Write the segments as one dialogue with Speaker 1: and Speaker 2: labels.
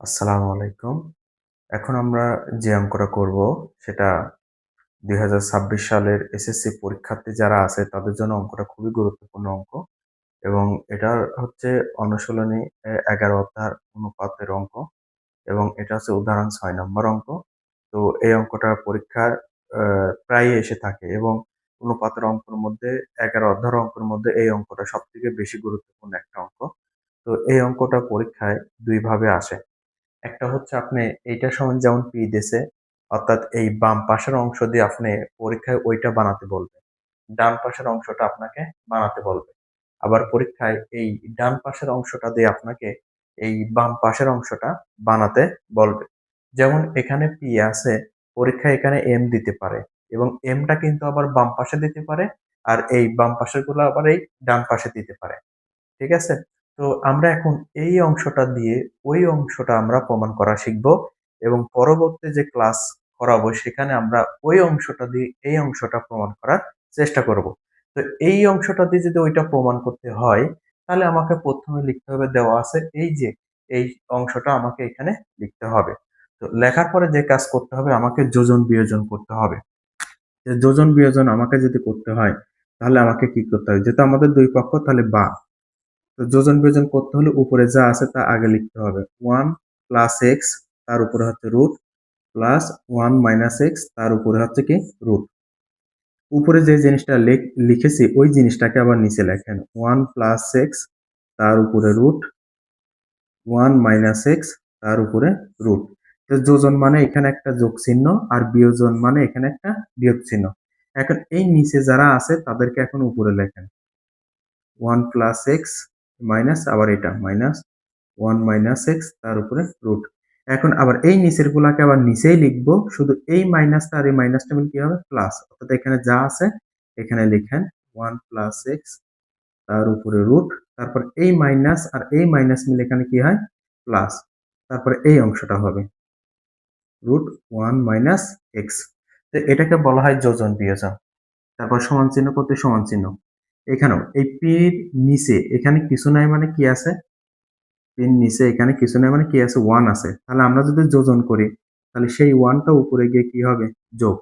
Speaker 1: আসসালামু আলাইকুম। এখন আমরা যে অঙ্কটা করব, সেটা ২০২৬ সালের এসএসসি পরীক্ষার্থী যারা আছে, তাদের জন্য অঙ্কটা খুবই গুরুত্বপূর্ণ অঙ্ক এবং এটা হচ্ছে অনুশীলনী এগারো ১১ অধ্যায়ের অনুপাতের অঙ্ক এবং এটা হচ্ছে উদাহরণ ছয় নম্বর অঙ্ক। তো এই অঙ্কটা পরীক্ষার আ প্রায়ই এসে থাকে এবং অনুপাতের অঙ্কের মধ্যে ১১ অধ্যায়ের অঙ্কের মধ্যে এই অঙ্কটা সবথেকে বেশি গুরুত্বপূর্ণ একটা অঙ্ক। তো এই অঙ্কটা পরীক্ষায় দুইভাবে আসে। একটা হচ্ছে আপনি এইটা সমান যেমন পি দিছে, অর্থাৎ এই বাম পাশের অংশ দিয়ে আপনি পরীক্ষায় ওইটা বানাতে বলবে। ডান পাশের অংশটা আপনাকে বানাতে বলবে। আবার পরীক্ষায় এই ডান পাশের অংশটা দিয়ে আপনাকে এই বাম পাশের অংশটা বানাতে বলবে। যেমন এখানে পি আছে, পরীক্ষায় এখানে এম দিতে পারে এবং এমটা কিন্তু আবার বাম পাশে দিতে পারে আর এই বাম পাশেরগুলো আবার এই ডান পাশে দিতে পারে। ঠিক আছে? তো আমরা এখন এই অংশটা দিয়ে ওই অংশটা আমরা প্রমাণ করা শিখব এবং পরবর্তী যে ক্লাস করাবো, সেখানে আমরা ওই অংশটা দিয়ে এই অংশটা প্রমাণ করার চেষ্টা করব। তো এই অংশটা দিয়ে যদি ওইটা প্রমাণ করতে হয়, তাহলে আমাকে প্রথমে লিখতে হবে দেওয়া আছে এই যে, এই অংশটা আমাকে এখানে লিখতে হবে। তো লেখার পরে যে কাজ করতে হবে, আমাকে যোজন বিয়োজন করতে হবে। যোজন বিয়োজন আমাকে যদি করতে হয়, তাহলে আমাকে কি করতে হবে? যেহেতু আমাদের দুই পক্ষ, তাহলে বা তো যোজন বিয়োজন করতে হলে উপরে যা আছে তা আগে লিখতে হবে। 1 প্লাস এক্স তার উপরে হচ্ছে রুট প্লাস 1 মাইনাস এক্স তার উপরে হচ্ছে কি রুট। উপরে যে জিনিসটা লেখ, লিখেছি, ওই জিনিসটাকে আবার নিচে লেখেন। 1 প্লাস এক্স তার উপরে রুট 1 মাইনাস এক্স তার উপরে রুট। তো যোজন মানে এখানে একটা যোগ চিহ্ন আর বিয়োজন মানে এখানে একটা বিয়োগ চিহ্ন। এখন এই নিচে যারা আছে তাদেরকে এখন উপরে লেখেন। 1 প্লাস এক্স মাইনাস আবার এটা মাইনাস 1 মাইনাস এক্স তার উপরে রুট। এখন আবার এই নিচের গুলাকে আবার নিচেই লিখব, শুধু এই মাইনাসটা আর এই মাইনাসটা মিলে কি হবে? প্লাস অর্থাৎ এখানে যা আছে, এখানে লিখেন 1 প্লাস এক্স তার উপরে রুট তারপর এই মাইনাস আর এই মাইনাস মিলে এখানে কি হয়? প্লাস তারপরে এই অংশটা হবে। রুট 1 মাইনাস এক্স তো এটাকে বলা হয় যোজন বিয়োজন। তারপর সমান চিহ্ন করতে সমান চিহ্ন। এখানেও, এই পির নিচে, এখানে কিছু নাই মানে কি আছে? পির নিচে, এখানে কিছু নাই মানে কি আছে? ওয়ান আছে। তাহলে আমরা যদি যোজন করি, তাহলে সেই ওয়ানটা উপরে গিয়ে কি হবে? যোগ।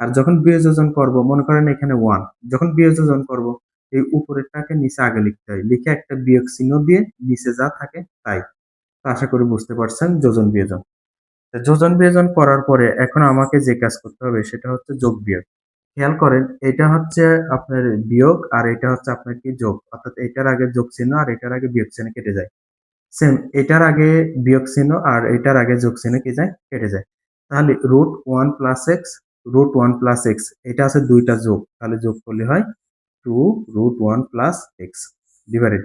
Speaker 1: আর যখন বিয়োজন করব, মনে করেন এখানে ওয়ান যখন বিয়োজন করব, এই উপরেরটাকে নিচে আগে লিখতে হয়। লিখে একটা বিয়োগ চিহ্ন দিয়ে নিচে যা থাকে তাই। আশা করি বুঝতে পারছেন, যোজন বিয়োজন। যোজন বিয়োজন করার পরে এখন আমাকে যে কাজ করতে হবে, সেটা হচ্ছে যোগ বিয়োগ। খেয়াল করেন, এটা হচ্ছে আপনার বিয়োগ আর এটা হচ্ছে আপনার কি যোগ। অর্থাৎ এটার আগে যোগ চিহ্ন আর এটার আগে বিয়োগ চিহ্ন কেটে যায়। সেম এটার আগে বিয়োগ চিহ্ন আর এটার আগে যোগ চিহ্ন কি যায়? কেটে যায়। তাহলে root one plus x root one plus x এটা আছে দুইটা যোগ। তাহলে যোগ করলে হয় two root one plus x divided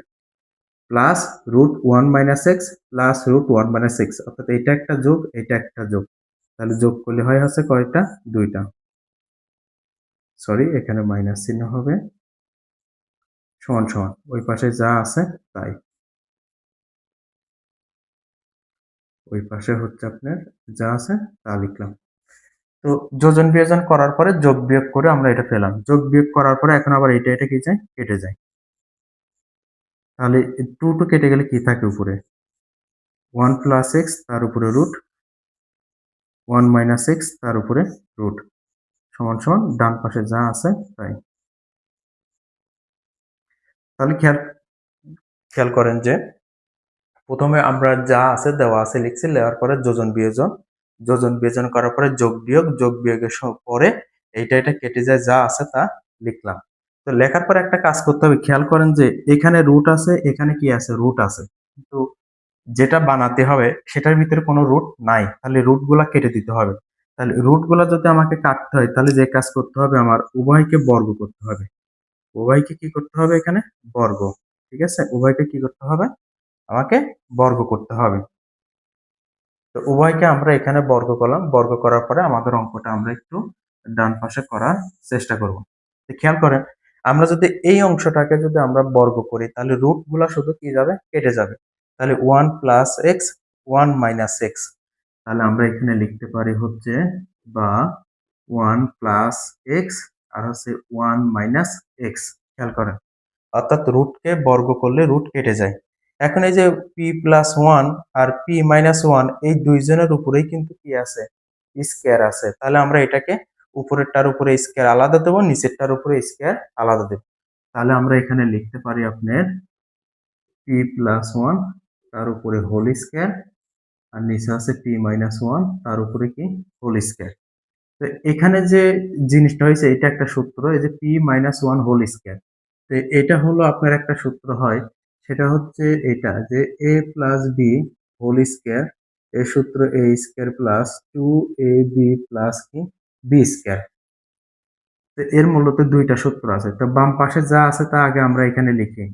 Speaker 1: plus root one minus x plus root one minus x অর্থাৎ এটা একটা যোগ, এটা একটা যোগ। তাহলে যোগ করলে হয় হচ্ছে কয়টা? দুইটা। সরি এখানে মাইনাস চিহ্ন হবে। সমান সমান। ওই পাশে যা আছে, তাই। ওই পাশে হচ্ছে আপনার যা আছে, তা লিখলাম। তো যোজন বিয়োজন করার পরে যোগ বিয়োগ করে আমরা এটা পেলাম। যোগ বিয়োগ করার পরে এখন আবার এটা এটা কি যায়? কেটে যায়। তাহলে টু টু কেটে গেলে কি থাকে উপরে? ওয়ান প্লাস এক্স তার উপরে রুট ওয়ান মাইনাস এক্স তার উপরে রুট সমান সমান ডান পাশে যা আছে তাই। তাহলে খেয়াল খেয়াল করেন যে প্রথমে আমরা যা আছে দেওয়া আছে লিখছি, লেওয়ার পরে যোজন বিয়োজন। যোজন বিয়োজন করার পরে যোগ বিয়োগ, যোগ বিয়োগের পরে এইটা এটা কেটে যায়, যা আছে তা লিখলাম। তো লেখার পরে একটা কাজ করতে হবে, খেয়াল করেন যে এখানে রুট আছে, এখানে কি আছে? রুট আছে। কিন্তু যেটা বানাতে হবে, সেটার ভিতরে কোনো রুট নাই। তাহলে রুটগুলা কেটে দিতে হবে। তাহলে রুটগুলা যদি আমাকে কাটতে হয়, তাহলে যে কাজ করতে হবে, আমার উভয়কে বর্গ করতে হবে। উভয়কে কি করতে হবে এখানে? বর্গ। ঠিক আছে? উভয়কে কি করতে হবে? আমাকে বর্গ করতে হবে। তো উভয়কে আমরা এখানে বর্গ করলাম। বর্গ করার পরে আমাদের অঙ্কটা আমরা একটু ডান পাশে করার চেষ্টা করব। তো খেয়াল করেন, আমরা যদি এই অংশটাকে যদি আমরা বর্গ করি, তাহলে রুটগুলা শুধু কি যাবে? কেটে যাবে। তাহলে one plus x one minus x তাহলে আমরা এখানে লিখতে পারি হচ্ছে বা ওয়ান প্লাস এক্স আর হচ্ছে ওয়ান মাইনাস এক্স, খেয়াল করেন। অর্থাৎ রুটকে বর্গ করলে রুট কেটে যায়। এখন এই যে পি প্লাস ওয়ান আর পি মাইনাস ওয়ান এই দুইজনের উপরেই কিন্তু কি আছে? স্কোয়ার আছে। তাহলে আমরা এটাকে উপরেরটার উপরে স্কোয়ার আলাদা দেবো, নিচেরটার উপরে স্কোয়ার আলাদা দেবো। তাহলে আমরা এখানে লিখতে পারি আপনার পি প্লাস ওয়ান তার উপরে হোল স্কোয়ার আর নিচে আছে পি মাইনাস ওয়ান তার উপরে কি? হোল স্কোয়ার তো এখানে যে জিনিসটা হয়েছে, এটা একটা সূত্র, এই যে P minus one whole square তো এটা হলো আপনার একটা সূত্র হয়, সেটা হচ্ছে এটা, যে A plus B whole square এর সূত্র A square plus two A B plus কি? বি স্কোয়ার তো এর মূলত দুইটা সূত্র আছে। তো বাম পাশে যা আছে তা আগে আমরা এখানে লিখি।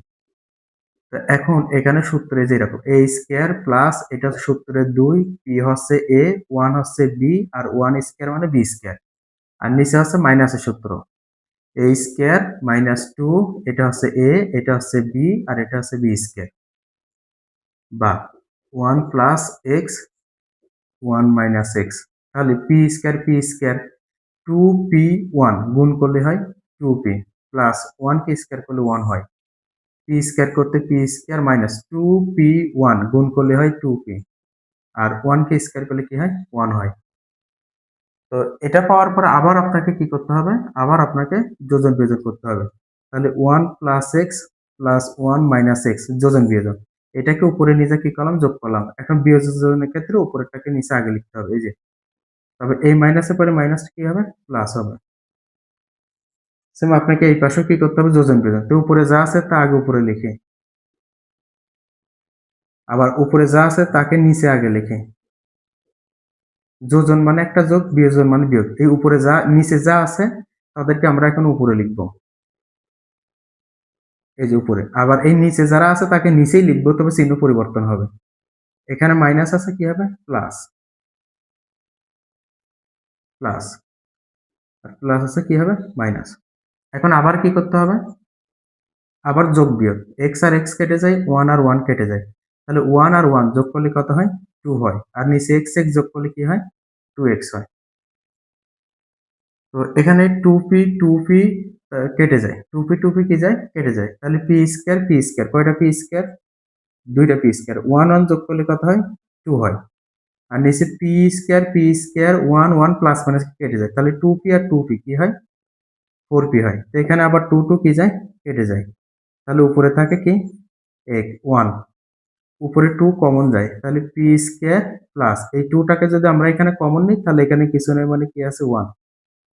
Speaker 1: এখন এখানে সূত্রে যেরকম এ স্কোয়ার প্লাস এটা সূত্রে দুই পি হচ্ছে এ ওয়ান হচ্ছে বি আর ওয়ান স্কোয়ার মানে বি স্কোয়ার আর নিচে হচ্ছে মাইনাসের সূত্র। এ স্কোয়ার মাইনাস টু এটা হচ্ছে এ এটা হচ্ছে বি আর এটা হচ্ছে বি স্কোয়ার বা one plus x one minus x তাহলে P square P square two P one গুণ করলে হয় টু পি প্লাস ওয়ান কে স্কোয়ার করলে ওয়ান হয়। পি স্কোয়ার করতে P square minus two P one গুণ করলে হয় টু পি আর ওয়ান কে স্কোয়ার করলে কি হয়? ওয়ান হয়। তো এটা পাওয়ার পর আবার আপনাকে কি করতে হবে? আবার আপনাকে যোজন বিয়োজন করতে হবে। তাহলে one plus x plus one minus x যোজন বিয়োজন। এটাকে উপরে নিচে কি করলাম? যোগ করলাম। এখন বিয়োজনের ক্ষেত্রে উপরেরটাকে নিচে আগে লিখতে হবে, এই যে। তবে এই মাইনাসের পরে মাইনাস কি হবে? প্লাস হবে। সেম আপনাকে এই পাশেও কি করতে হবে? যোজন বিয়োজন তো উপরে যা আছে তা আগে উপরে লিখে। আবার উপরে যা আছে তাকে নিচে আগে লিখে। যোজন মানে একটা যোগ, বিয়োজন মানে বিয়োগ। এই উপরে যা, নিচে যা আছে, তাদেরকে আমরা এখন উপরে লিখব। এই যে উপরে। আবার এই নিচে যারা আছে তাকে নিচেই লিখব, তবে চিহ্ন পরিবর্তন হবে। এখানে মাইনাস আছে কি হবে? প্লাস। প্লাস। আর প্লাস আছে কি হবে? মাইনাস। এখন আবার কি করতে হবে? আবার যোগ বিয়োগ। এক্স আর এক্স কেটে যায় ওয়ান আর ওয়ান কেটে যায়। তাহলে ওয়ান আর ওয়ান যোগ করলে কত হয়? টু হয়। আর নিচে এক্স এক্স যোগ করলে কি হয়? টু এক্স হয়। তো এখানে টু পি টু পি কেটে যায়। টু পি টু পি কি যায়? কেটে যায়। তাহলে পি স্কোয়ার পি স্কোয়ার কয়টা পি স্কোয়ার দুইটা পি স্কোয়ার ওয়ান ওয়ান যোগ করলে কত হয়? টু হয়। আর নিচে P square P square one one plus minus কেটে যায়। তাহলে টু পি আর টু পি কি হয়? ফোর পি হয়। তো এখানে আবার টু টু কি যায়? কেটে যায়। তাহলে উপরে থাকে কি? এক, ওয়ান। উপরে টু কমন যায়। তাহলে পি স্কোয়ার প্লাস। এই টুটাকে যদি আমরা এখানে কমন নিই, তাহলে এখানে কিছু নেই মানে কি আছে? ওয়ান।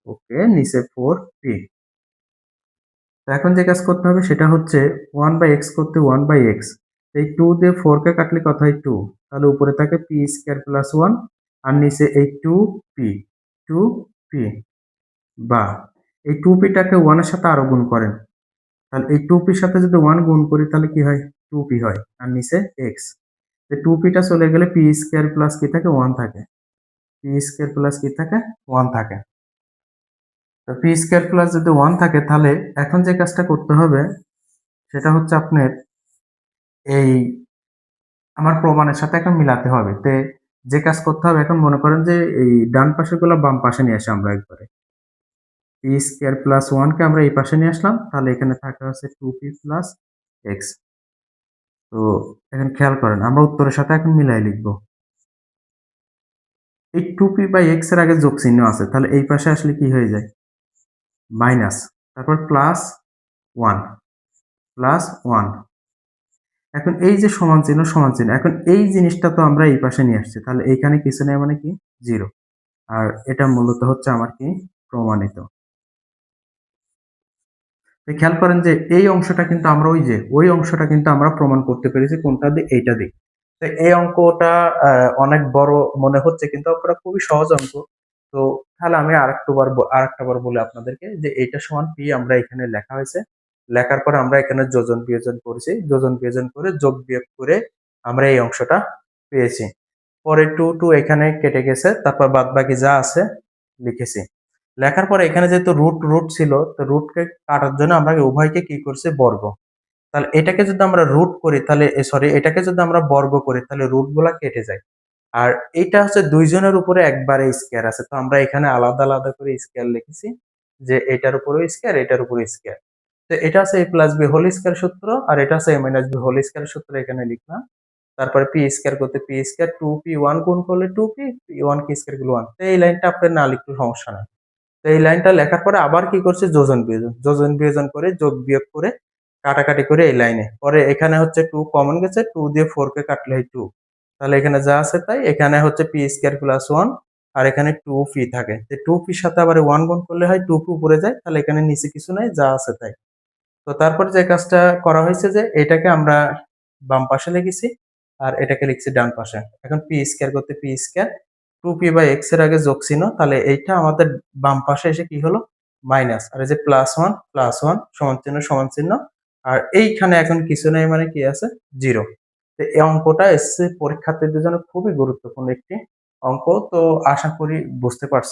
Speaker 1: ওকে, নিচে ফোর পি। এখন যে কাজ করতে হবে, সেটা হচ্ছে ওয়ান বাই এক্স করতে ওয়ান বাই এক্স। এই টু দিয়ে ফোরকে কাটলে কত হয়? টু। তাহলে উপরে থাকে পি স্কোয়ার প্লাস ওয়ান, আর নিচে এই টু পি। Two P. বা এই টু পিটাকে ওয়ানের সাথে আরও গুণ করেন। তাহলে এই টু পির সাথে যদি ওয়ান গুণ করি, তাহলে কি হয়? টু পি হয়। আর নিচে এক্স টু পিটা চলে গেলে পি স্কোয়ার প্লাস কি থাকে? ওয়ান থাকে। পি স্কোয়ার প্লাস কি থাকে? ওয়ান থাকে। তো পি স্কোয়ার প্লাস যদি ওয়ান থাকে, তাহলে এখন যে কাজটা করতে হবে, সেটা হচ্ছে আপনার এই আমার প্রমাণের সাথে এখন মিলাতে হবে। তে যে কাজ করতে হবে, এখন মনে করেন যে এই ডান পাশে গুলো বাম পাশে নিয়ে আসে আমরা একবারে। পি স্কোয়ার প্লাস ওয়ানকে আমরা এই পাশে নিয়ে আসলাম, তাহলে এখানে থাকা হচ্ছে টু পি প্লাস এক্স তো এখন খেয়াল করেন, আমরা উত্তরের সাথে এখন মিলাই লিখব। এই টু পি বাই এক্সের আগে যোগ চিহ্ন আছে, তাহলে এই পাশে আসলে কি হয়ে যায়? মাইনাস তারপর প্লাস ওয়ান প্লাস ওয়ান এখন এই যে সমান চিহ্ন সমান চিহ্ন, এখন এই জিনিসটা তো আমরা এই পাশে নিয়ে আসছি, তাহলে এইখানে কিছু নেই মানে কি? জিরো আর এটা মূলত হচ্ছে আমার কি? প্রমাণিত। খেয়াল করেন যে এই অংশটা কিন্তু আমরা ওই যে, ওই অংশটা কিন্তু আমরা প্রমাণ করতে পেরেছি কোনটা দিয়ে, এইটা দিয়ে। তো এই অঙ্কটা অনেক বড় মনে হচ্ছে কিন্তু অঙ্কটা খুবই সহজ অঙ্ক। তো তাহলে আমি আরেকটা বার আরেকটা বার বলি আপনাদেরকে যে এইটা সমান পি আমরা এখানে লেখা হয়েছে। লেখার পর আমরা এখানে যোজন বিয়োজন করেছি। যোজন বিয়োজন করে যোগ বিয়োগ করে আমরা এই অংশটা পেয়েছি। পরে টু টু এখানে কেটে গেছে, তারপর বাদ বাকি যা আছে লিখেছি। লেখার পরে এখানে যেহেতু রুট রুট ছিল, তো রুটকে কাটার জন্য আমরা উভয়কে কি করছি? বর্গ। তাহলে এটাকে যদি আমরা রুট করি, তাহলে সরি এটাকে যদি আমরা বর্গ করি, তাহলে রুটগুলা কেটে যায়। আর এটা হচ্ছে দুইজনের উপরে একবারে স্কোয়ার আছে। তো আমরা এখানে আলাদা আলাদা করে স্কোয়ার লিখেছি যে এটার উপরে স্কোয়ার এটার উপরে স্কোয়ার তো এটা আছে A plus B whole square সূত্র, আর এটা আছে A minus B whole square সূত্র এখানে লিখলাম। তারপরে পি স্কয়ার করতে P square two P one গুণ করলে টু পি পি ওয়ান কি স্কয়ারগুলো ওয়ান তো এই লাইনটা আপনার না লিখলে সমস্যা নাই। তো এই লাইনটা লেখার পরে আবার কি করছে? যোজন বিয়োজন। যোজন বিয়োজন করে, যোগ বিয়োগ করে, কাটাকাটি করে এই লাইনে। পরে এখানে হচ্ছে টু কমন গেছে টু দিয়ে ফোর কে কাটলে টু তাহলে এখানে যা আছে তাই, এখানে হচ্ছে পি স্কয়ার প্লাস ওয়ান আর এখানে টু পি থাকে। টু পির সাথে আবার ওয়ান গুণ করলে হয় টু পি উপরে যায়, তাহলে এখানে নিচে কিছু নাই, যা আছে তাই। তো তারপর যে কাজটা করা হয়েছে যে, এটাকে আমরা বাম পাশে লিখেছি, আর এটাকে লিখছি ডান পাশে। এখন পি স্কয়ার করতে P square two P by এক্সের আগে যোগ চিহ্ন, তাহলে এইটা আমাদের বাম পাশে এসে কি হলো? মাইনাস আর এই যে প্লাস ওয়ান প্লাস ওয়ান সমান চিহ্ন সমান চিহ্ন। আর এইখানে এখন কিছু নেই মানে কি আছে? জিরো তো এই অঙ্কটা এসছে পরীক্ষার্থীদের জন্য খুবই গুরুত্বপূর্ণ একটি অঙ্ক, তো আশা করি বুঝতে পারছি